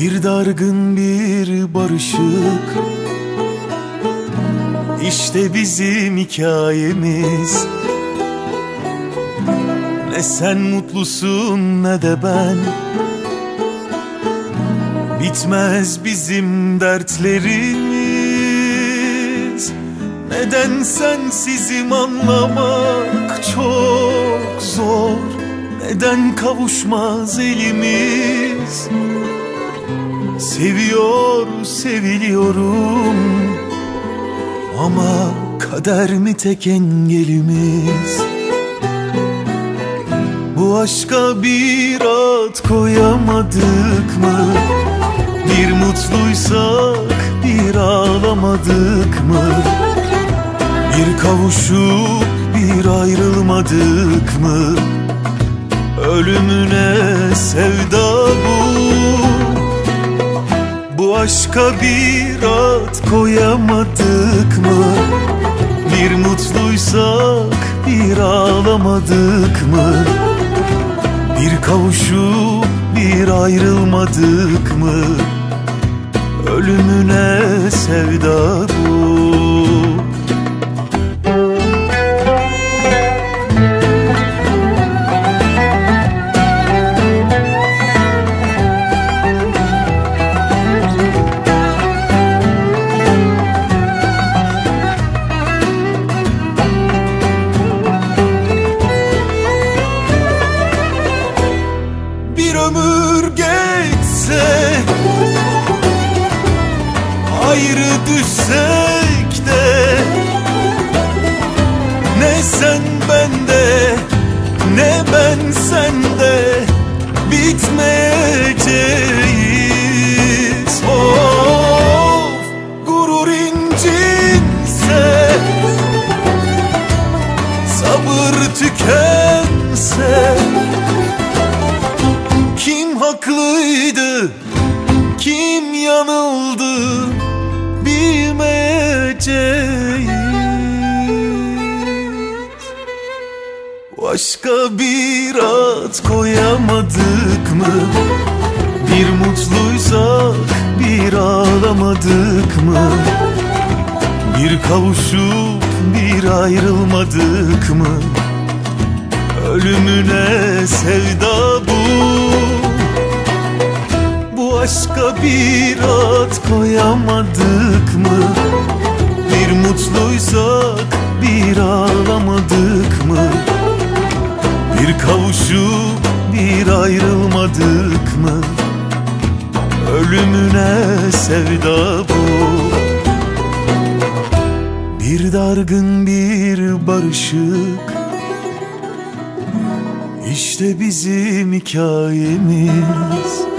Bir dargın bir barışık. İşte bizim hikayemiz. Ne sen mutlusun ne de ben. Bitmez bizim dertlerimiz. Neden sensizim anlamak çok zor? Neden kavuşmaz elimiz Seviyor seviliyorum. Ama kader mi tek engelimiz? Bu aşka bir ad koyamadık mı? Bir mutluysak bir ağlamadık mı? Bir kavuşup bir ayrılmadık mı? Ölümüne sevda bu aşka bir ad koyamadık mı? Bir mutluysak bir ağlamadık mı? Bir kavuşup bir ayrılmadık mı? Ölümüne sevda bu Ayrı düşsek de Ne sen bende Ne ben sende Bitmeyeceğiz. Of Gurur incinse Sabır tükense kim haklıydı, kim yanıldı bilmeyeceğiz. Başka bir ad koyamadık mı? Bir mutluysak bir ağlamadık mı? Bir kavuşup bir ayrılmadık mı? Ölümüne sevda bu Bu aşka bir ad koyamadık mı? Bir mutluysak bir ağlamadık mı? Bir kavuşup bir ayrılmadık mı? Ölümüne sevda bu Bir dargın bir barışık İşte bizim hikayemiz